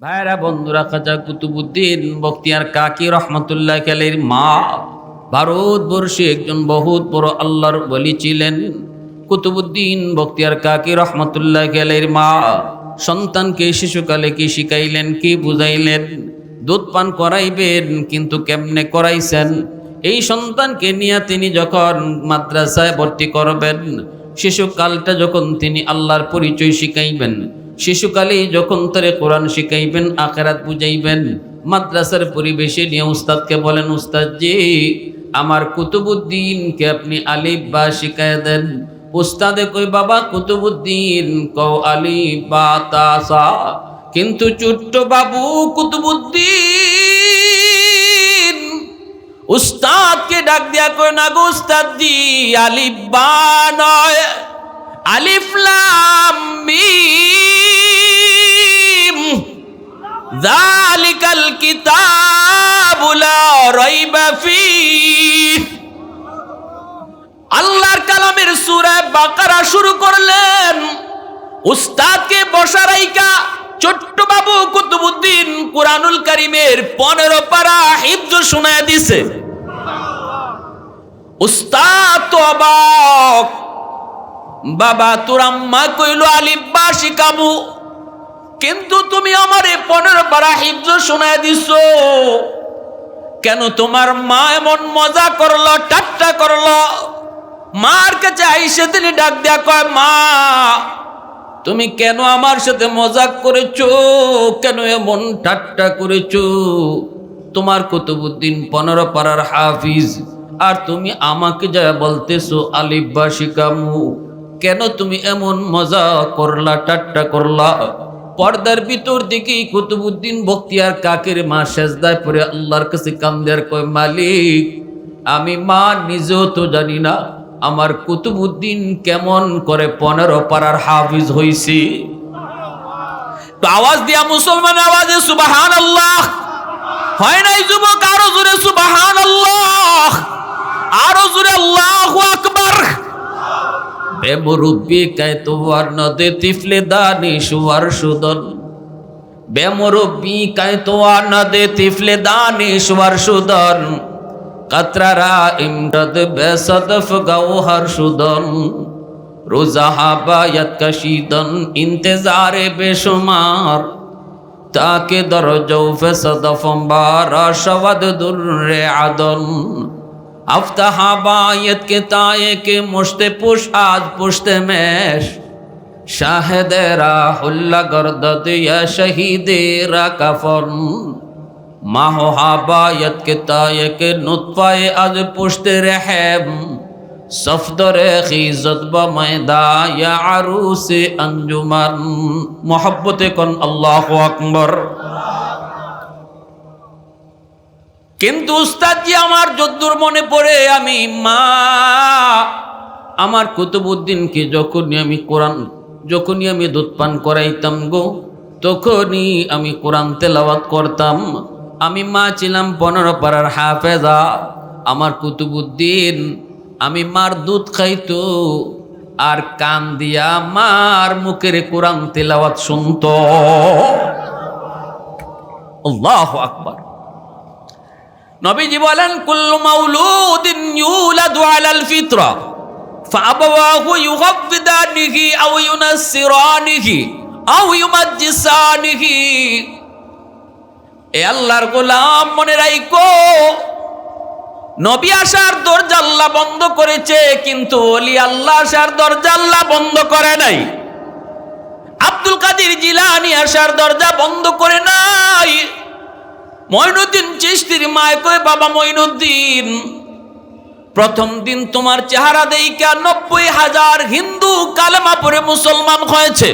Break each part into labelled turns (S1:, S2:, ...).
S1: ভাইরা, বন্ধুরা, খাজা কুতুবুদ্দিন বক্তিয়ার কাকি রহমতুল্লাহ খেলের মা, ভারতবর্ষে একজন বহুত বড় আল্লাহর বলি ছিলেন। কুতুবুদ্দিন বক্তিয়ার কাকি রহমতুল্লাহ খেলের মা, সন্তানকে শিশুকালে কি শিখাইলেন, কি বুঝাইলেন? দুধ পান করাইবেন, কিন্তু কেমনে করাইছেন? এই সন্তানকে নিয়ে তিনি যখন মাদ্রাসায় ভর্তি করবেন, শিশুকালটা যখন তিনি আল্লাহর পরিচয় শিখাইবেন শিশুকালেই যখন তারে কোরআন শিখাইবেন, আখেরাত বুঝাইবেন, মাদ্রাসার পরিবেশে নিয়ে উস্তাদকে বলেন উস্তাদ জি আমার কুতুবুদ্দিনকে আপনি আলিফ বা শিখাই দেন। উস্তাদে কই বাবা, কুতুবুদ্দিন, কও আলিফ বা তাসা কিন্তু ছোট্ট বাবু কুতুবুদ্দিন উস্তাদকে ডাক দিয়া কই না গো উস্তাদ জি আলিফ বা নয়। আলিফ, লাম, মিম যালিকাল কিতাবু লা রাইবা ফীহ আল্লাহর কালামের সূরা বাকারা শুরু করলেন। উস্তাদকে বসা রাইকা ছোট্ট বাবু কুতুবুদ্দিন কুরআনুল কারীমের 15 পারা হিফজ শোনায় দিছে। উস্তাদ তো অবাক। বাবা তোর আম্মা কইল আলিব্বা শিকামু কিন্তু তুমি আমারে পনেরো পারা হিফজ শোনায় দিছ। কেন তোমার মা এমন মজা করল, ঠাট্টা করল? মার কাছে আইসে তিনি ডাক দেয়া কয়, মা, তুমি কেন আমার সাথে মজাক করেছ? কেন এমন ঠাট্টা করেছ? তোমার কুতুবুদ্দিন পনেরো পাড়ার হাফিজ, আর তুমি আমাকে যা বলতেছো আলিব্বা শিকামু কেন তুমি এমন মজা করলা, ঠাট্টা করলা? পর্দার ভিতর দিকে কুতুবুদ্দিন বক্তিয়ার কাকের মা সেজদায় পরে আল্লাহর কাছে কান্দের কয়, মালিক, আমি মা নিজেও তো জানি না আমার কুতুবুদ্দিন কেমন করে পনেরো পাড়ার হাফিজ হইছি। আওয়াজ দিয়া মুসলমান আওয়াজে সুবাহান আল্লাহ হয় নাই যুবক, আরও জোরে সুবাহান আল্লাহ আরও জোরে, আল্লাহ আকবার। বেমরুব্বি কায় তোমার নদে তিফলে দানি সুয়ার সুদন। বেমরুব্বি কায় তোমার নদে তিফলে দানি সুয়ার সুদন। কাতরারা ইমরদ বেসদফ গৌহর সুদন। রোজাহা বায়াত কশিদন, ইন্তেজারে বেশুমার তাকে দরজৌ ফেসদফম বারা শবদ দুর্রে আদন। আফতাহাবায়ত কে তায়ে কে মোশতে পুষ আজ পুষতে মেশ। শাহেদেরা হুল্লা গর্দত ইয়া শহীদেরা কাফরন মাহোহাবায়ত কে তায়ে কে নুৎফায়ে আজ পুষতে রেহেম। সফদরে খিজত বা ময়দা ইয়া আরুসে আঞ্জুমান। মোহব্বতে কন আল্লাহ আকবর। আল্লাহ কিন্তু উস্তাদজি আমার যদ্দুর মনে পড়ে, আমি, মা, আমার কুতুবুদ্দিনকে যখনই আমি কোরআন, যখনই আমি দুধ পান করাইতাম গো, তখনই আমি কোরআন তেলাওয়াত করতাম। আমি মা ছিলাম পনেরো পাড়ার হাফেজা, আমার কুতুবুদ্দিন আমি মার দুধ খাইতো আর কান দিয়া মার মুখের কোরআন তেলাওয়াত শুনত। আল্লাহ আকবার। নবীজি বলেন, কুল্লু মাউলুদিন ইউলাদু আলাল ফিতরা, ফাআবাওয়াহু ইউগাফিদানিহি আও ইউনাসসিরানিহি আও ইউমাজ্জিসানিহি। এ আল্লাহর গোলাম, মনে রাইকো নবী আসার দরজা আল্লাহ বন্ধ করেছে, কিন্তু ওলি আল্লাহ আসার দরজা আল্লাহ বন্ধ করে নাই। আব্দুল কাদির জিলানি আসার দরজা বন্ধ করে নাই। মইনুদ্দিন চিস্তির মায় কয়, বাবা মইনুদ্দিন, প্রথম দিন তোমার চেহারা দেইকা নব্বই হাজার হিন্দু কালেমা পরে মুসলমান হয়েছে।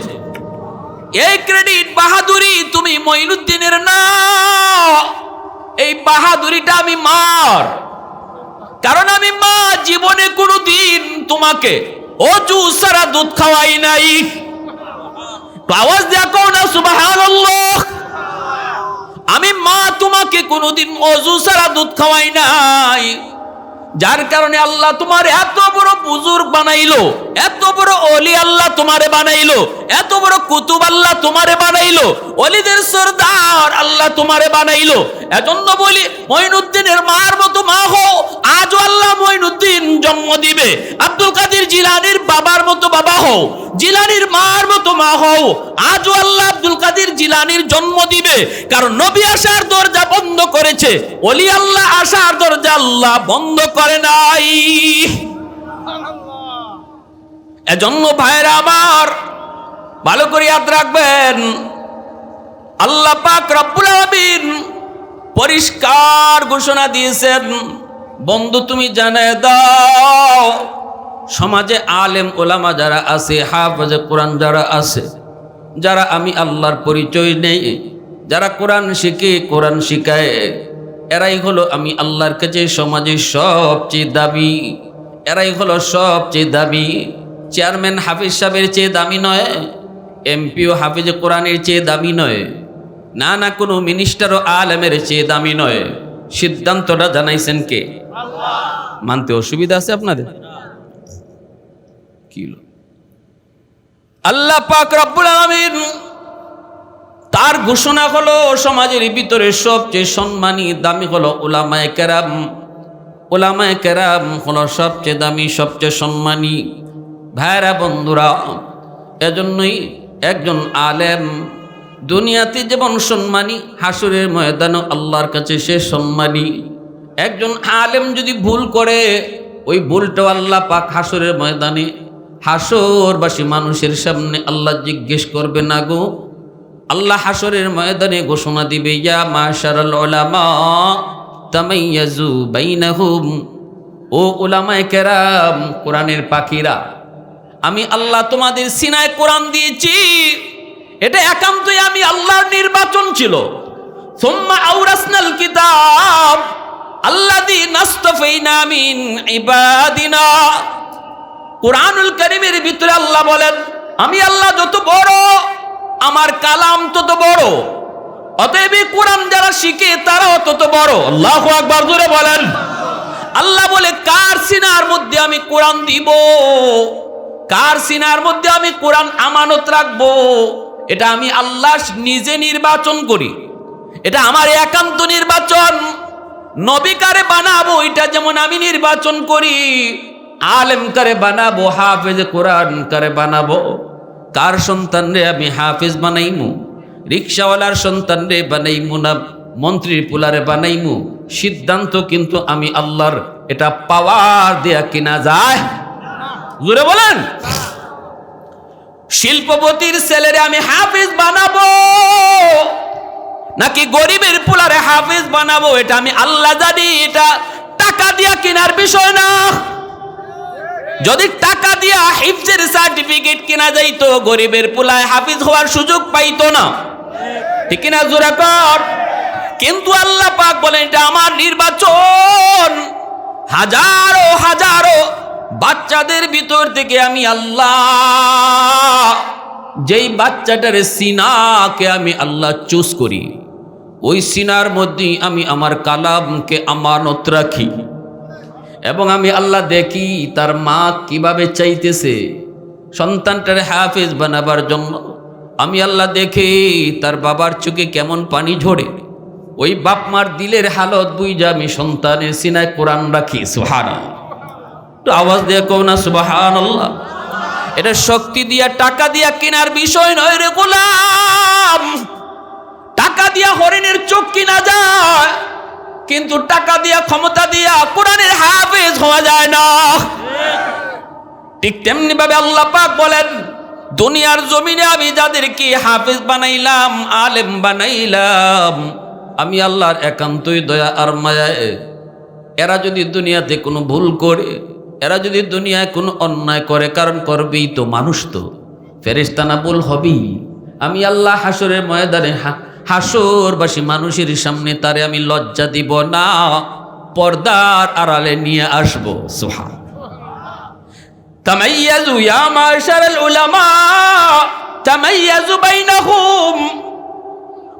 S1: এই ক্রেডিট বাহাদুরি তুমি মইনুদ্দিনের না। এই বাহাদুরিটা আমি মার। কারণ আমি মা, জীবনে কোনো দিন তোমাকে অজু সারা দুধ খাওয়াই নাই। আওয়াজ দেখো না সুবাহ আমি মা তোমাকে কোনোদিন অজু ছাড়া দুধ খাওয়াই নাই। যার কারণে আল্লাহ তোমার এত বড় বুজুর্গ বানাইলো, এত বড় অলি আল্লাহ তোমারে বানাইলো, এত বড় কুতুব আল্লাহ তোমারে বানাইলো অলিদের সর্দার আল্লাহ তোমারে বানাইলো। এজন্য বলি, মঈনুদ্দিনের মার মতো মা হও আজও আল্লাহ মঈনুদ্দিন জন্ম দিবে। আব্দুল কাদের জিলানির বাবার মতো বাবা হও, জিলানির মার মতো মা হও, আজও আল্লাহ আব্দুল কাদের জিলানির জন্ম দিবে। কারণ নবী আসার দরজা বন্ধ করেছে অলি আল্লাহ আসার দরজা আল্লাহ বন্ধ করে নাই। এজন্য ভাইরা আমার, ভালো করে ইয়াদ রাখবেন। আল্লাহ পাক রব্বুল আলামিন পরিষ্কার ঘোষণা দিয়েছেন, বন্ধু তুমি জানায় দাও, সমাজে আলেম ওলামা যারা আছে, হাফেজে কোরআন যারা আছে, যারা আমি আল্লাহর পরিচয় নেই, যারা কোরআন শিখে, কোরআন শিখায় এরাই হলো আমি আল্লাহর কাছে সমাজে সবচেয়ে দাবি। এরাই হলো সবচেয়ে দাবি। চেয়ারম্যান হাফিজ সাহেবের চেয়ে দামি নয়, এমপিও হাফিজ কোরআনের চেয়ে দামি নয় না না কোনো মিনিস্টারও আলেমের চেয়ে দামি নয়। সিদ্ধান্তটা জানাইছেন কে? মানতে অসুবিধা আছে আপনাদের? কি আল্লাহ পাক রব্বুল আলামিন তার ঘোষণা হলো সমাজের ভিতরে সবচেয়ে সম্মানী, দামি হলো ওলামায় কেরাম। ওলামায় কেরাম হলো সবচেয়ে দামি, সবচেয়ে সম্মানী। ভাইরা বন্ধুরা, এজন্যই একজন আলেম দুনিয়াতে যেমন সম্মানী, হাসুরের ময়দানও আল্লাহর কাছে সে সম্মানী। একজন আলেম যদি ভুল করে, ওই ভুলটাও আল্লাহ পাক হাসুরের ময়দানে হাসরবাসী মানুষের সামনে আল্লাহ জিজ্ঞেস করবে, না গো আল্লাহ হাসরের ময়দানে ঘোষণা দিবে, ইয়া মাশারাল উলামা তামাইয়াজু বাইনাহুম। ও উলামায়ে কেরাম, কোরআনের পাখিরা, আমি আল্লাহ তোমাদের সিনায় কোরআন দিয়েছি। এটা একান্তই আমি আল্লাহর নির্বাচন ছিল। সুম্মা কিতাব, আল্লাযী নাস্তাফাইনা মিন ইবাদিনা। কোরআনুল কারীমের ভিতরে আল্লাহ বলেন, আমি আল্লাহ যত বড় আমার কালাম তত বড়। অতএব কোরআন যারা শিখে, তারাও তত বড়। আল্লাহু আকবার জোরে বলেন। আল্লাহ বলে, কার সিনার মধ্যে আমি কোরআন দিব? কার সিনার মধ্যে আমি কোরআন আমানত রাখব? এটা আমি আল্লাহ নিজে নির্বাচন করি। এটা আমার একান্ত নির্বাচন। নবিকারে বানাবো, এটা যেমন আমি নির্বাচন করি। আলেম কারে বানাবো, হাফেজ কোরআন কারে বানাবো। কার সন্তান রে আমি হাফেজ বানাইমু? রিক্সাওয়ালার সন্তান রে বানাইমু না মন্ত্রীর পুলারে বানাইমু? সিদ্ধান্ত কিন্তু আমি আল্লাহর। এটা পাওয়ার দেয়া কিনা যায়? জুড়ে বলেন। শিল্পপতির ছেলেরে আমি হাফিজ বানাবো? নাকি গরিবের পুলারে হাফিজ বানাবো? এটা আমি আল্লাহ জানি, এটা টাকা দিয়া কেনার বিষয় না। যদি টাকা দিয়া হিফজের সার্টিফিকেট কেনা যাইতো, গরিবের পোলায় হাফিজ হওয়ার সুযোগ পাইতো না। ঠিক কিনা জোরা কর? কিন্তু আল্লাহ পাক বলেন, এটা আমার নির্বাচন। হাজারো হাজারো বাচ্চাদের ভিতর থেকে আমি আল্লাহ, যেই বাচ্চাটার সিনাকে আমি আল্লাহ চুজ করি, ওই সিনার মধ্যেই আমি আমার কালামকে আমানত রাখি। এবং আমি আল্লাহ দেখি তার মা কীভাবে চাইতেছে। সন্তানটার হাফেজ বানাবার জন্য আমি আল্লাহ দেখি তার বাবার চোখে কেমন পানি ঝরে। ওই বাপ মার দিলের হালত বুঝা আমি সন্তানের সিনায় কোরআন রাখি সুহান একটু আওয়াজ দিয়ে কও না সুবাহান আল্লাহ এটা শক্তি দিয়া, টাকা দিয়া কেনার বিষয় নয় রে গোলাম। টাকা দিয়া হরিণের চোখ কিনা যায়। কিন্তু টাকা দিয়া, ক্ষমতা দিয়া কোরআনের হাফেজ হওয়া যায় না। ঠিক তেমনি ভাবে আল্লাহ পাক বলেন, দুনিয়ার জমিনে আমি যাদেরকে হাফেজ বানাইলাম, আলেম বানাইলাম, আমি আল্লাহর একান্তই দয়া আর মায়ায়। এরা যদি দুনিয়াতে কোনো ভুল করে, এরা যদি দুনিয়ায় কোনো অন্যায় করে, কারণ করবেই তো মানুষ তো। ফেরেস্তানা ভুল হবেই। আমি আল্লাহ হাসরের ময়দানে হাসরবাসী মানুষের সামনে তারে আমি লজ্জা দিব না। পর্দার আড়ালে নিয়ে আসব। সোহা তামাইয়াজু ইয়া মাশারাল উলামা, তামাইয়াজু বাইনাহুম।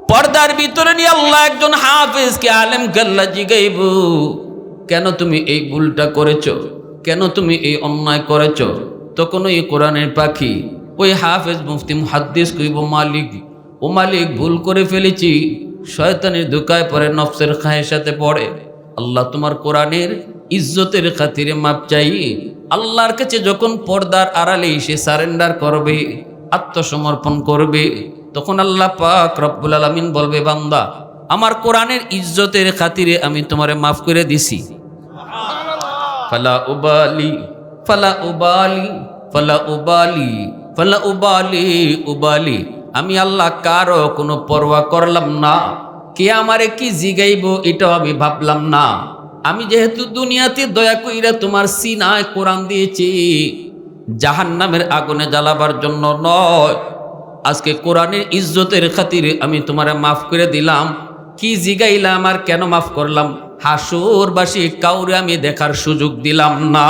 S1: পর্দার ভিতরে নিয়ে আল্লাহ একজন হাফেজকে আলেম গাল্লা জিগাইব। কেন তুমি এই ভুলটা করেছ? কেন তুমি এই অন্যায় করেছ? তখন ওই কোরআনের পাখি, ওই হাফেজ মুফতি মুহাদ্দিস কইব মালিক ও মালিক ভুল করে ফেলেছি। শয়তানের ধোকায় পড়ে নফসের খায়ের সাথে পড়ে। আল্লাহ তোমার কোরআনের ইজ্জতের খাতিরে মাপ চাই আল্লাহর কাছে যখন পর্দার আড়ালে সে সারেন্ডার করবে, আত্মসমর্পণ করবে, তখন আল্লাহ পাক রব্বুল আলমিন বলবে, বান্দা, আমার কোরআনের ইজ্জতের খাতিরে আমি তোমারে মাফ করে দিছি। ফালা উবালি ফালা উবালি ফালা উবালি ফালা উবালি উবালি। আমি আল্লাহ কারও কোনো পরোয়া করলাম না। কে আমারে কি জিগাইব এটাও আমি ভাবলাম না। আমি যেহেতু দুনিয়াতে দয়া কইরা তোমার সিনায় কোরআন দিয়েছি জাহান নামের আগুনে জ্বালাবার জন্য নয়। আজকে কোরআনের ইজ্জতের খাতিরে আমি তোমারে মাফ করে দিলাম। কি জিগাইলাম আর কেন মাফ করলাম? হাসুরবাসী কাউরে আমি দেখার সুযোগ দিলাম না।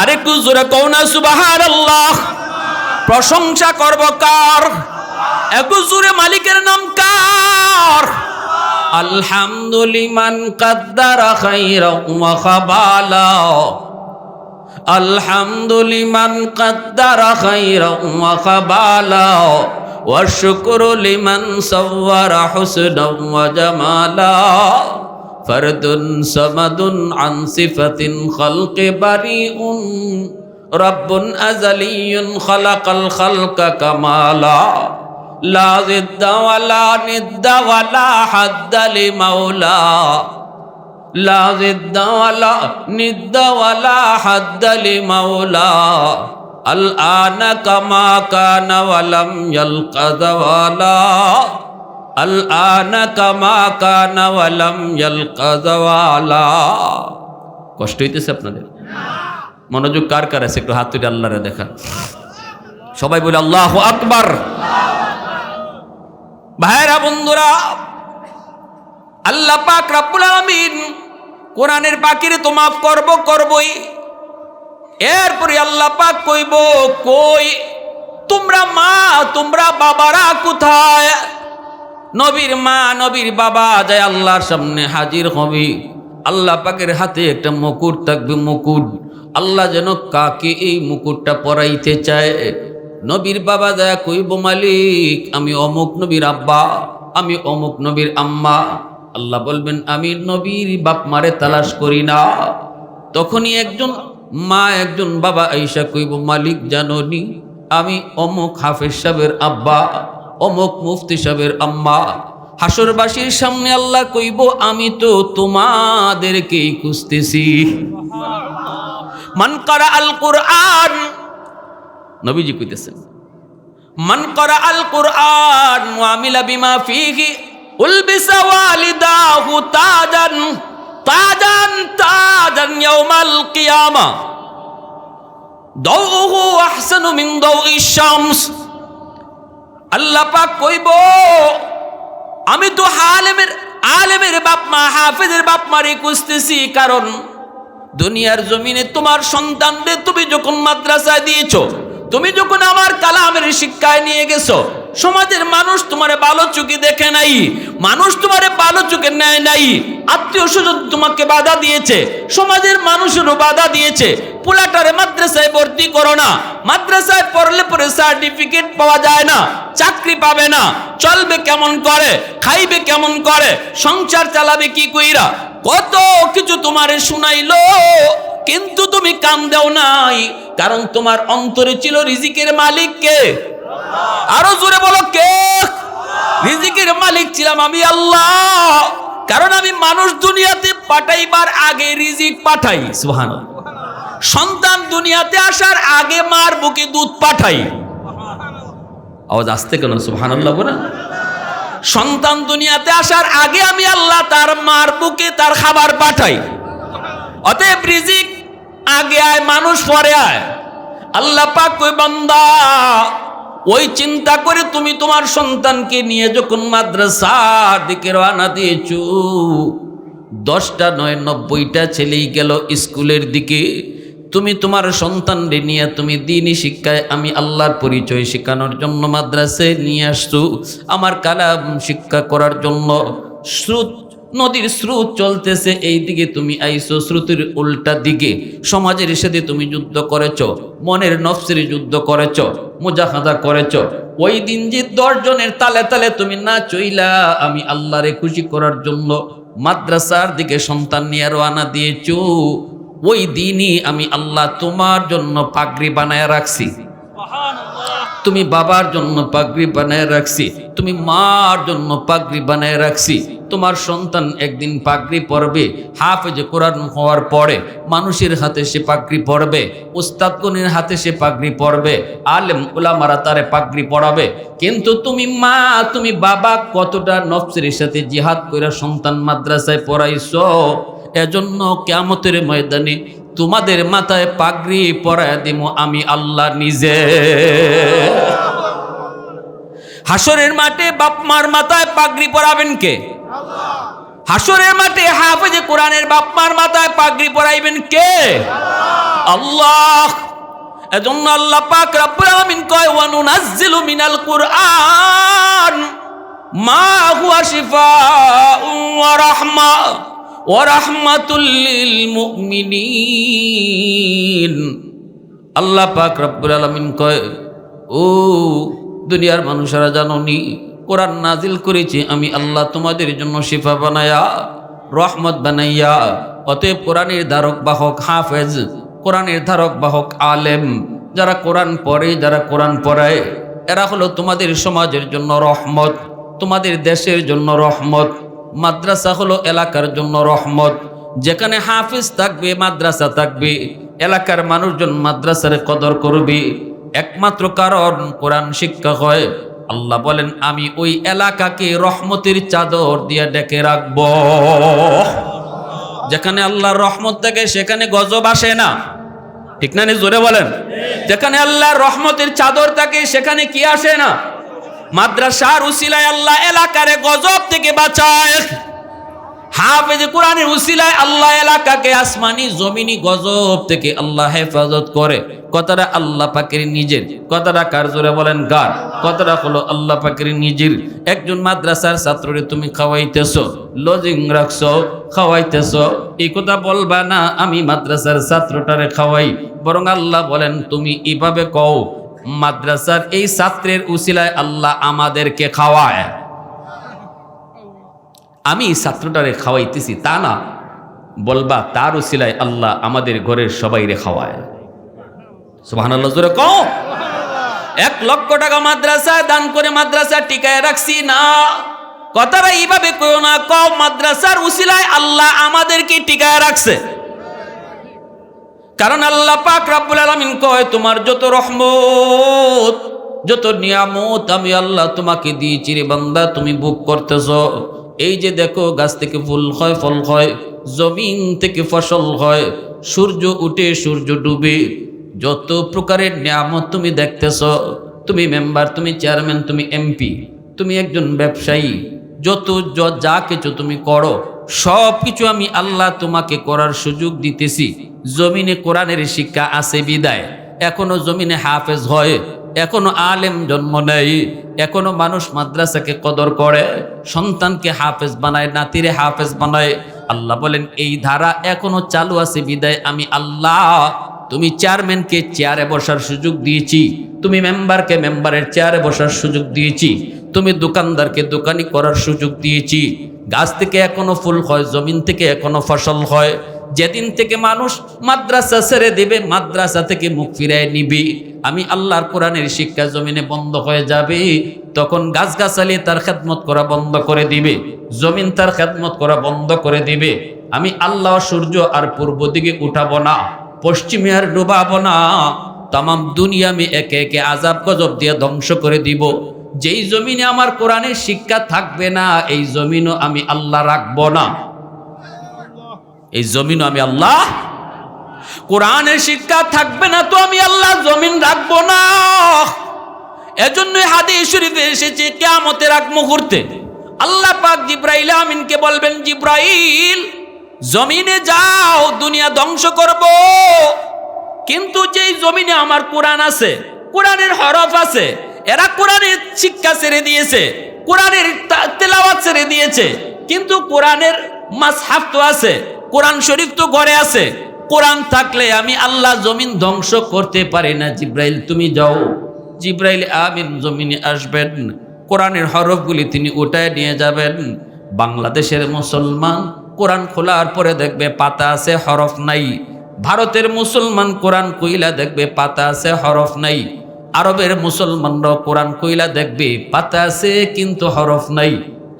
S1: আরেকটু জোরে কৌনা সুবাহার আল্লাহ প্রশংসা করব কার একটু জোরে মালিকের নাম কার আলহামদুলিমান কাদ্দারা খাইরা ওয়া খাবালা আলহামদুলিমান কাদ্দারা খাইরা ওয়া খাবালা والشكر لمن صور حسنا وجمالا فرد صمد عن صفة خلق بريء رب أزلي خلق الخلق كمالا لا ضد ولا ند ولا حد لمولا لا ضد ولا ند ولا حد لمولا الآن كما كان ولم يلق زوالا الآن كما كان ولم يلق زوالا কষ্ট হইতেছে আপনাদের মনোযোগ কার কার আছে? একটু হাত তুলে আল্লাহরে দেখান সবাই বলে, আল্লাহ আকবার। ভাইরা বন্ধুরা, আল্লাহ পাক রাব্বুল আলামিন কোরআনের পাখিরে তো মাফ করব, করবই। এরপরে আল্লাহ পাক কইব, কই, তোমরা মা, তোমরা বাবারা কোথায়? নবীর মা, নবীর বাবা যায় আল্লাহর সামনে হাজির হবি। আল্লাহ পাকের হাতে একটা মুকুট থাকবে, মুকুট। আল্লাহ যেন কাকে এই মুকুটটা পরাইতে চায়? নবীর বাবা যায় কইব মালিক, আমি অমুক নবীর আব্বা, আমি অমুক নবীর আম্মা। আল্লাহ বলবেন, আমি নবীর বাপ মারে তালাশ করি না। তখনই একজন মা, একজন বাবা আইসা কইব, মালিক জাননি, আমি অমুক হাফেজ সাহেবের আব্বা, অমুক মুফতি সাহেবের আম্মা। হাসরবাসীর সামনে আল্লাহ কইব, আমি তো তোমাদেরকেই খুঁজতেছি। মান করা আল কোরআন। নবীজি কইতেছেন, মান করা আল কোরআন ওয়ামিলা বিমা ফিহি উলবিসা ওয়ালিদাহু তাজান তাজান তাজান ইয়াউমাল কিয়ামা। দাউহু আহসানু মিন দাউই শামস। আল্লাহ পাক কইব, আমি তো আলেমের আলেমের বাপ মা, হাফেজের বাপ মারে খুঁজতেছি, কারণ দুনিয়ার জমিনে তোমার সন্তানদের তুমি যখন মাদ্রাসায় দিয়েছ তুমি যখন আমার কালামের শিক্ষায় নিয়ে গেছো, সমাজের মানুষ তোমারে ভালো চোখে দেখে নাই, মানুষ তোমারে ভালো চোখে নেয় নাই, আত্মীয় স্বজন তোমাকে বাধা দিয়েছে, সমাজের মানুষেরও বাধা দিয়েছে, পোলাটারে মাদ্রাসায় ভর্তি করো না, মাদ্রাসায় পড়লে পরে সার্টিফিকেট পাওয়া যায় না, চাকরি পাবে না, চলবে কেমন করে, খাইবে কেমন করে, সংসার চালাবে কি কইরা, কত কিছু তোমারে শুনাইলো। কিন্তু তুমি কাম দেও নাই, কারণ তোমার অন্তরে ছিল রিজিকের মালিক কে? আরও জোরে বলো, কে? রিজিকের মালিক ছিলাম আমি আল্লাহ। কারণ আমি মানুষ দুনিয়াতে পাঠাইবার আগে রিজিক পাঠাই সুহান সন্তান দুনিয়াতে আসার আগে মার বুকে দুধ পাঠাই। আওয়াজ আসতে কেন সুহান আল্লাহ বলে সন্তান দুনিয়াতে আসার আগে আমি আল্লাহ তার মার বুকে তার খাবার পাঠাই। অতএব রিজিক আগে আয়, মানুষ পরে আয়। আল্লাহ পাক কই বান্দা, ওই চিন্তা করে তুমি তোমার সন্তানকে নিয়ে যখন মাদ্রাসার দিকে রওনা দিয়েছ, দশটা নয়, নব্বইটা ছেলেই গেল স্কুলের দিকে। তুমি তোমার সন্তানরে নিয়ে তুমি দিনই শিক্ষায়, আমি আল্লাহর পরিচয় শেখানোর জন্য মাদ্রাসায় নিয়ে আসছো। আমার কালাম শিক্ষা করার জন্য শ্রুত নদীর স্রোত চলতেছে এই দিকে তুমি আইসো স্রোতের উল্টা দিকে। সমাজের সাথে তুমি যুদ্ধ করেছ, মনের নফসের যুদ্ধ করেছ, মুজাহাদা করেছ। ওই দিন যে দশজনের তালে তালে তুমি না চইলা, আমি আল্লাহরে খুশি করার জন্য মাদ্রাসার দিকে সন্তান নিয়ে রওনা দিয়েছ। ওই দিনই আমি আল্লাহ তোমার জন্য পাগড়ি বানায় রাখছি। তুমি বাবার জন্য পাগড়ি বানায় রাখছি, তুমি মার জন্য পাগড়ি বানায় রাখছি। তোমার সন্তান একদিন পাগড়ি পরবে, হাফেজে কোরআন হওয়ার পরে মানুষের হাতে সে পাগড়ি পরবে, উস্তাদগণের হাতে সে পাগড়ি পরবে, আলেম ওলামারা তারে পাগড়ি পরাবে। কিন্তু তুমি মা, তুমি বাবা কতটা নফসের সাথে জিহাদ করে সন্তান মাদ্রাসায় পড়াইছো? এজন্য কেমতের ময়দানে তোমাদের মাথায় পাগড়ি পরায় দিব আমি আল্লাহ নিজে। হাসরের মাঠে বাপ মার মাথায় পাগড়ি পরাবেন কে? হাসরের মাঠে হাফেজে কোরআনের বাপ মার মাথায় পাগড়ি পরাইবেন কে? আল্লাহ। এজন্য আল্লাহ পাক রব্বুল কয়, ওয়া নুনাজ্জিলু মিনাল কুরআন মা হুয়া শিফাউন ওয়া রাহমা। আল্লাহ পাক রব্বুল আলামিন কয়, ও দুনিয়ার মানুষেরা জানোনি কোরআন নাজিল করেছি আমি, আল্লাহ তোমাদের জন্য শিফা বানায়া, রহমত বানাইয়া, অতএব কোরআনের ধারক বাহক হাফেজ, কোরআনের ধারক বাহক আলেম, যারা কোরআন পড়ে, যারা কোরআন পড়ায়, এরা হলো তোমাদের সমাজের জন্য রহমত, তোমাদের দেশের জন্য রহমত মাদ্রাসা হলো এলাকার জন্য রহমত। যেখানে হাফিজ থাকবে, মাদ্রাসা থাকবে, এলাকার মানুষজন মাদ্রাসার কদর করবে। একমাত্র কারণ কোরআন শিক্ষা হয়। আল্লাহ বলেন, আমি ওই এলাকাকে রহমতের চাদর দিয়ে ডেকে রাখব। যেখানে আল্লাহর রহমত থাকে, সেখানে গজব আসে না। ঠিক না? জোরে বলেন। যেখানে আল্লাহর রহমতের চাদর থাকে, সেখানে কি আসে না? মাদ্রাসার উসিলায় আল্লাহ এলাকারে গজব থেকে বাঁচায়। হাফেজ কোরআনের উসিলায় আল্লাহ এলাকাকে আসমানি জমিনি গজব থেকে আল্লাহ হেফাজত করে। কথাটা আল্লাহ পাকের নিজের। কথাটা কার বলেন? গার কথাটা হলো আল্লাহ পাকের নিজের। একজন মাদ্রাসার ছাত্ররে তুমি খাওয়াইতেছ লজিং রাখছ, খাওয়াইতেছ, এই কথা বলবা না, আমি মাদ্রাসার ছাত্রটারে খাওয়াই। বরং আল্লাহ বলেন, তুমি এইভাবে কও মাদ্রাসার এই ছাত্রের উসিলায় আল্লাহ আমাদেরকে খাওয়ায়। আমি ছাত্রটারে খাওয়াইতেছি, তা না। বলবা, তার উসিলায় আল্লাহ আমাদের ঘরের সবাই রে খাওয়ায়। সুবাহান আল্লাহ জোরে কও। এক লক্ষ টাকা মাদ্রাসায় দান করে মাদ্রাসা টিকায় রাখছি না। কথাটা এইভাবে কেউ না, কও, মাদ্রাসার উসিলায় আল্লাহ আমাদেরকে টিকায় রাখছে। কারণ আল্লাহ পাক রাব্বুল আলামিন কয়, তোমার যত রহমত, যত নিয়ামত আমি আল্লাহ তোমাকে দিয়েছি রে বান্দা, তুমি বুক করতেছ। এই যে দেখো, গাছ থেকে ফুল হয়, ফল হয়, জমিন থেকে ফসল হয়, সূর্য উঠে সূর্য ডুবে। যত প্রকারের নিয়ামত তুমি দেখতেছ, তুমি মেম্বার, তুমি চেয়ারম্যান, তুমি এমপি, তুমি একজন ব্যবসায়ী যত য- কিছু তুমি করো, সব কিছু আমি আল্লাহ তোমাকে করার সুযোগ দিতেছি। জমিনে কোরআনের শিক্ষা আছে বিদায়। এখনও জমিনে হাফেজ হয়, এখনও আলেম জন্ম নেয়, এখনও মানুষ মাদ্রাসাকে কদর করে, সন্তানকে হাফেজ বানায়, নাতিরে হাফেজ বানায়। আল্লাহ বলেন, এই ধারা এখনও চালু আছে বিদায়, আমি আল্লাহ তুমি চেয়ারম্যানকে চেয়ারে বসার সুযোগ দিয়েছি। তুমি মেম্বারকে মেম্বারের চেয়ারে বসার সুযোগ দিয়েছি। তুমি দোকানদারকে দোকানি করার সুযোগ দিয়েছি। গাছ থেকে এখনও ফুল হয়, জমিন থেকে এখনও ফসল হয়। যেদিন থেকে মানুষ মাদ্রাসা ছেড়ে দিবে, মাদ্রাসা থেকে মুখ ফিরায় নিবি। আমি আল্লাহর কোরআনের শিক্ষা জমিনে বন্ধ হয়ে যাবে। তখন গাছগাছালি তার খেদমত করা বন্ধ করে দিবে। জমিন তার খেদমত করা বন্ধ করে দিবে। আমি আল্লাহ সূর্য আর পূর্ব দিকে উঠাবো না। পশ্চিমে আর ডুবাবো না তাম দুনিয়া আমি একে একে আজাব গজব দিয়ে ধ্বংস করে দিব। যেই জমিনে আমার কোরআনের শিক্ষা থাকবে না, এই জমিনও আমি আল্লাহ রাখব না। এই জমিনও আমি আল্লাহ কোরআনের শিক্ষা থাকবে না তো আমি আল্লাহ জমিন রাখব না। এজন্য হাদিস শরীফে এসেছে, কেয়ামতের আগ মুহূর্তে আল্লাহ পাক জিব্রাইল আমিনকে বলবেন, জিব্রাইল জমিনে যাও, দুনিয়া ধ্বংস করব। কিন্তু যেই জমিনে আমার কোরআন আছে, কোরআনের হরফ আছে, এরা কোরআনের শিক্ষা ছেড়ে দিয়েছে, কোরআনের তেলাওয়াত ছেড়ে দিয়েছে, কিন্তু কোরআনের মাসহাফ তো আছে, কোরআন শরীফ তো ঘরে আছে। কোরআন থাকলে আমি আল্লাহ জমিন ধ্বংস করতে পারি না, জিব্রাইল, তুমি যাও। জিব্রাইল আমিন জমিনে আসবেন, কোরআনের হরফগুলি তিনি উঠায় নিয়ে যাবেন। বাংলাদেশের মুসলমান কোরআন খোলার পরে দেখবে পাতা আছে, হরফ নাই। ভারতের মুসলমান কোরআন কইলা দেখবে পাতা আছে, হরফ নাই। আরবের মুসলমানরা কোরআন কইলা দেখবে পাতা আছে, কিন্তু হরফ নাই।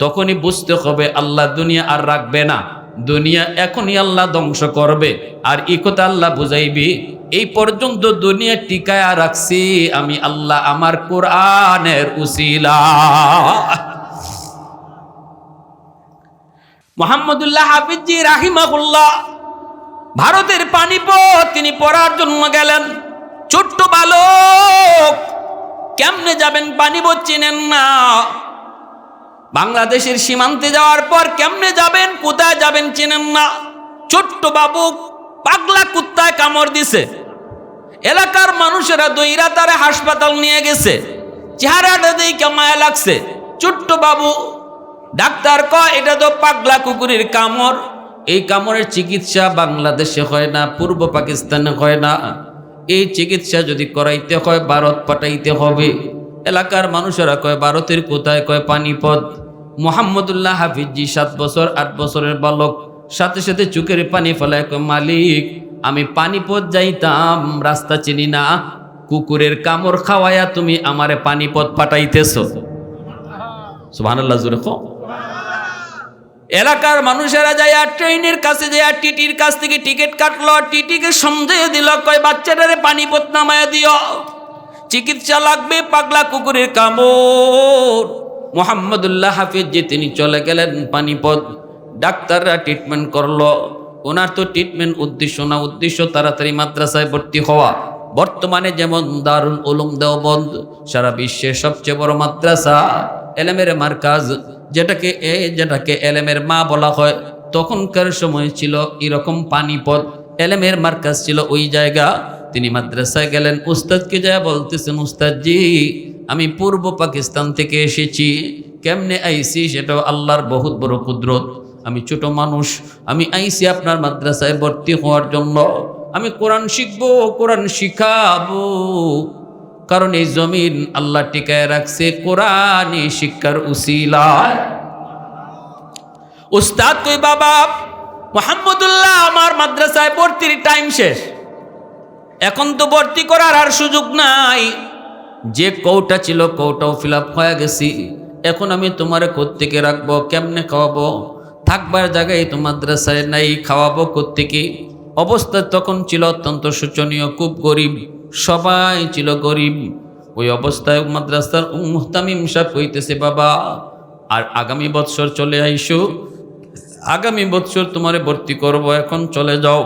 S1: তখনই বুঝতে হবে, আল্লাহ দুনিয়া আর রাখবে না। দুনিয়া এখনই আল্লাহ ধ্বংস করবে। আর ই কথা আল্লাহ বুঝাইবি, এই পর্যন্ত দুনিয়া টিকায় রাখছি আমি আল্লাহ আমার কোরআনের উসিলা। মোহাম্মদুল্লাহ হাফিজি রাহিমাহুল্লাহ। ভারতের পানিপথ তিনি পড়ার জন্য গেলেন। ছোট্ট বালক, কেমনে যাবেন পানিপথ চিনেন না। বাংলাদেশের সীমান্তে যাওয়ার পর কেমনে যাবেন, কোথায় যাবেন চিনেন না। ছোট্ট বাবু পাগলা কুত্তায় কামড় দিছে। এলাকার মানুষেরা দইরা তারে হাসপাতাল নিয়ে গেছে। চেহারাটা দিয়ে মায়া লাগছে। ছোট্ট বাবু ডাক্তার কয়, এটা তো পাগলা কুকুরের কামড়। এই কামড়ের চিকিৎসা বাংলাদেশে হয় না, পূর্ব পাকিস্তানে হয় না। এই চিকিৎসা যদি করাইতে হয়, ভারত পাঠাইতে হবে। এলাকার মানুষেরা কয়, ভারতের কোথায়? কয়, পানিপথ। মোহাম্মদুল্লাহ হাফিজি সাত বছর, আট বছরের বালক। সাথে সাথে চুকের পানি ফেলায় কয়, মালিক, আমি পানিপথ যাইতাম, রাস্তা চিনি না। কুকুরের কামড় খাওয়ায়া তুমি আমারে পানিপথ পাঠাইতেছ। সুবহানাল্লাহ জুড়ে কো এলাকার মানুষেরা যায় ট্রেনের কাছে যায় টিটির কাছ থেকে টিকিট কাটলো, টিটিকে সন্দেহ দিল, কয়, বাচ্চাটারে পানিপথ নামায় দিও। চিকিৎসা লাগবে, পাগলা কুকুরের কামড়। মোহাম্মদুল্লাহ হাফিজ যে তিনি চলে গেলেন পানিপথ, ডাক্তাররা ট্রিটমেন্ট করল। ওনার তো ট্রিটমেন্ট উদ্দেশ্য না, উদ্দেশ্য তাড়াতাড়ি মাদ্রাসায় ভর্তি হওয়া। বর্তমানে যেমন দারুল উলুম দেওবন্দ, সারা বিশ্বের সবচেয়ে বড় মাদ্রাসা। এলেমের মার্কাজ যেটাকে এ, যেটাকে এলেমের মা বলা হয়, তখনকার সময় ছিল এরকম পানিপথ। এলেমের মার্কাজ ছিল ওই জায়গা। তিনি মাদ্রাসায় গেলেন। উস্তাদকে যা বলতেছেন, উস্তাদজি, আমি পূর্ব পাকিস্তান থেকে এসেছি। কেমনে আইসি? সেটাও আল্লাহর বহুত বড় কুদরত। আমি ছোট মানুষ। আমি আইসি আপনার মাদ্রাসায় ভর্তি হওয়ার জন্য। আমি কোরআন শিখব, কোরআন শিখাবো। কারণ এই জমিন আল্লাহ টিকায় রাখছে কোরআনই শিক্ষার উসিলায় উস্তাদ কই, বাবা, মোহাম্মদুল্লাহ, আমার মাদ্রাসায় ভর্তির টাইম শেষ। এখন তো ভর্তি করার আর সুযোগ নাই। যে কৌটা ছিল, কৌটাও ফিল আপ হয়ে গেছি। এখন আমি তোমার কোত্থেকে রাখব, কেমনে খাওয়াবো? থাকবার জায়গায় তো মাদ্রাসায় নাই, খাওয়াবো কোত্থেকে? অবস্থা তখন ছিল অত্যন্ত শোচনীয়, খুব গরিব। সবাই ছিল গরিব। ওই অবস্থায় মাদ্রাসার মুহতামিম সাহেব হইতেছে বাবা, আর আগামী বৎসর চলে আইসো। আগামী বৎসর তোমারে ভর্তি করব, এখন চলে যাও।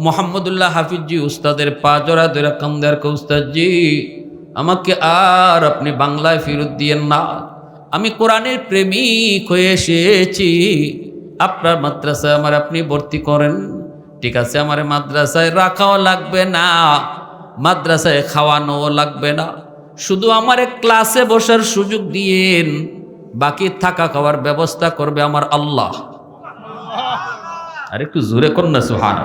S1: মোহাম্মদুল্লাহ হাফিজি উস্তাদের পা জোড়া ধরে কান্দার উস্তাদজি, আমাকে আর আপনি বাংলায় ফেরত দিয়েন না। আমি কোরআনের প্রেমিক হয়ে এসেছি। আপনার মাদ্রাসায় আমার আপনি ভর্তি করেন। ঠিক আছে, আমার মাদ্রাসায় রাখাও লাগবে না। মাদ্রাসায় খাওয়ানোও লাগবে না শুধু আমার ক্লাসে বসার সুযোগ দিয়েন বাকি থাকা খাওয়ার ব্যবস্থা করবে আমার আল্লাহ আর একটু জোরে কর না সুহান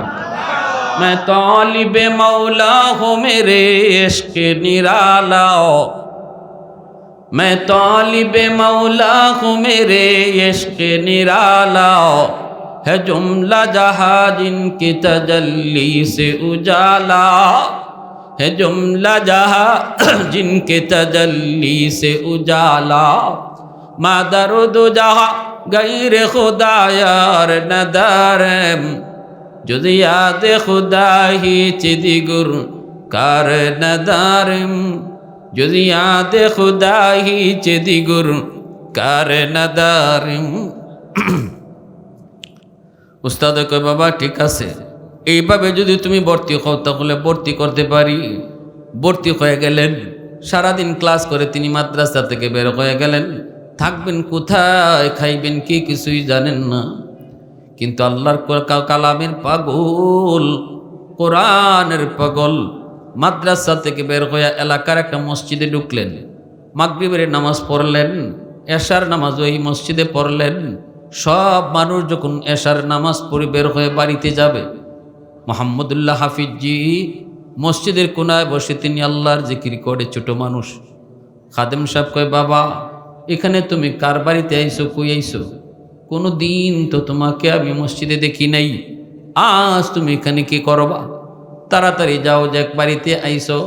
S1: मैं तालिब मौला हूँ मेरे इश्क निराला मैं तालिब मौला हूँ मेरे इश्क निराला है जुमला जहाँ जिनकी तजल्ली से उजाला है जुमला जहा, जिनके तजल्ली से उजाला। मादर दो जहा, गैर खुदा यार नदार। जुद याद खुदा ही चिदी गुर कार नदार। जुद याद खुदा ही चिदी गुर कार नदार। उस्ताद को बाबा, ठीक से এইভাবে যদি তুমি ভর্তি হও, তাহলে ভর্তি করতে পারি। ভর্তি হয়ে গেলেন। সারাদিন ক্লাস করে তিনি মাদ্রাসা থেকে বের হয়ে গেলেন। থাকবেন কোথায়, খাইবেন কি কিছুই জানেন না। কিন্তু আল্লাহর কালামের পাগল, কোরআনের পাগল, মাদ্রাসা থেকে বের হয়ে এলাকার একটা মসজিদে ঢুকলেন। মাগরিবের নামাজ পড়লেন, এশার নামাজ ওই মসজিদে পড়লেন। সব মানুষ যখন এশার নামাজ পড়ে বের হয়ে বাড়িতে যাবে মোহাম্মদুল্লাহ হাফিজজি মসজিদের কোনায় বসে তিনি আল্লাহর জিকির করে ছোট মানুষ। খাদেম সাহেব কয়, বাবা, এখানে তুমি কার বাড়িতে আইসো কই আইসো কোনো দিন তো তোমাকে আমি মসজিদে দেখি নাই। আজ তুমি এখানে কি করবা? তাড়াতাড়ি যাও যে বাড়িতে আইসো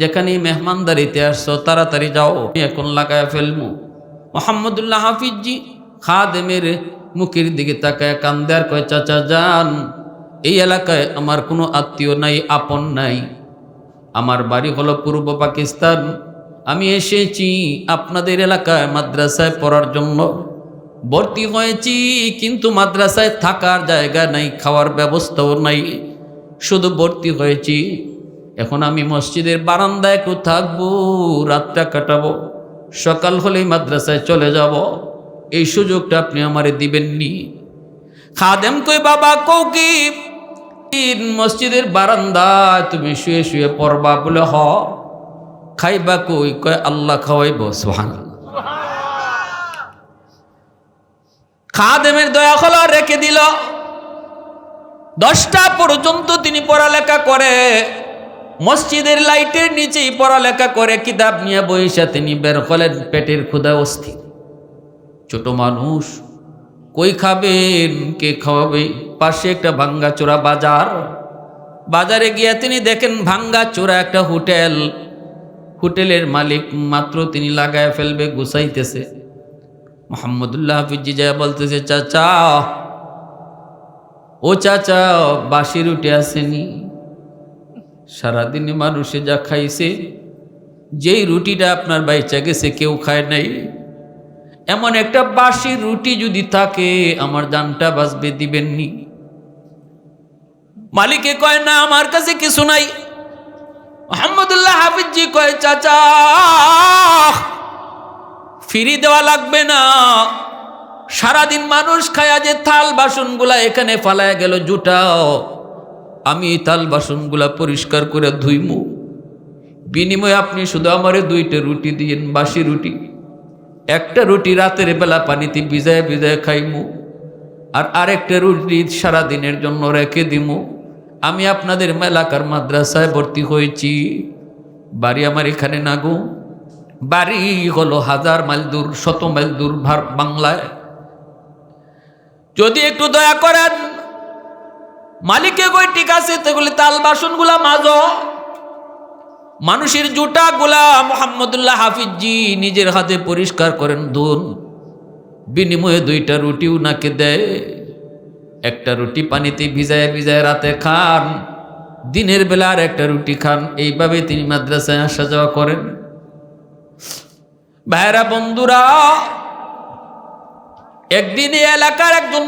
S1: যেখানে মেহমানদারিতে আসছো, তাড়াতাড়ি যাও এখন লাগায় ফেলমু। মোহাম্মদুল্লাহ হাফিজজি খাদেমের মুখের দিকে তাকায় কান্দার কয়, চাচা, যান। এই এলাকায় আমার কোনো আত্মীয় নাই, আপন নাই। আমার বাড়ি হলো পূর্ব পাকিস্তান। আমি এসেছি আপনাদের এলাকায় মাদ্রাসায় পড়ার জন্য। ভর্তি হয়েছি, কিন্তু মাদ্রাসায় থাকার জায়গা নাই, খাওয়ার ব্যবস্থাও নাই। শুধু ভর্তি হয়েছি। এখন আমি মসজিদের বারান্দায় একটু থাকব, রাতটা কাটাবো। সকাল হলেই মাদ্রাসায় চলে যাব। এই সুযোগটা আপনি আমারে দিবেননি। খাদেম কই বাবা কৌকি মসজিদের বারান্দায় তুমি শুয়ে শুয়ে পড়বা বলে, হ, খাইবা কই? কয়, আল্লাহ খাওয়াইব সোহান খাদেমের দয়া হলো রেখে দিল। দশটা পর্যন্ত তিনি পড়ালেখা করে, মসজিদের লাইটের নিচেই পড়ালেখা করে, কিতাব নিয়ে বইসা তিনি বের হলেন পেটের ক্ষুদা অস্থির। ছোট মানুষ, কই খাবেন, কে খাওয়াবে? পাশে একটা ভাঙ্গা চোরা বাজার। বাজারে গিয়ে তিনি দেখেন ভাঙ্গা চোরা একটা হোটেল। হোটেলের মালিক মাত্র তিনি লাগায় ফেলবে, গুছাইতেছে। মোহাম্মদুল্লাহ হাফিজি যায় বলতেছে, চাচা, ও চাচা, বাসি রুটি আসেনি। সারাদিনে মানুষে যা খাইছে, যেই রুটিটা আপনার বাইচা গেছে, কেউ খায় নাই। এমন একটা বাসি রুটি যদি থাকে, আমার দানটা বাঁচবে দিবেননি। মালিকে কয়, না, আমার কাছে কিছু নাই। মোহাম্মদুল্লাহ হাফিজি কয়, চাচা, ফিরি দেওয়া লাগবে না। সারাদিন মানুষ খায়া যে থাল বাসনগুলা এখানে ফালায় গেল, জুটাও। আমি থাল বাসনগুলা পরিষ্কার করে ধুইমু। বিনিময়ে আপনি শুধু আমারে দুইটা রুটি দিয়েন, বাসি রুটি। একটা রুটি রাতের বেলা পানিতে ভিজায় ভিজায় খাইমু। আর আরেকটা রুটি সারাদিনের জন্য রেখে দিমু। আমি আপনাদের এলাকার মাদ্রাসায় ভর্তি হয়েছি। বাড়ি আমার এখানে না গো। বাড়ি হলো হাজার মাইল দূর, শত মাইল দূর ভার বাংলায়। যদি একটু দয়া করেন, মালিকে কই, ঠিক আছে তেগুলি তাল বাসনগুলা মাঝো মানুষের জুটাগুলা মোহাম্মদুল্লাহ হাফিজি নিজের হাতে পরিষ্কার করেন ধুন। বিনিময়ে দুইটা রুটি উনাকে দেয়। একটা রুটি পানিতে ভিজায় ভিজায় রাতে খান, দিনের বেলার একটা রুটি খান, এইভাবে তিনি মাদ্রাসায় আসা যাওয়া করেন। ভাইরা বন্ধুরা, একদিন এলাকার একজন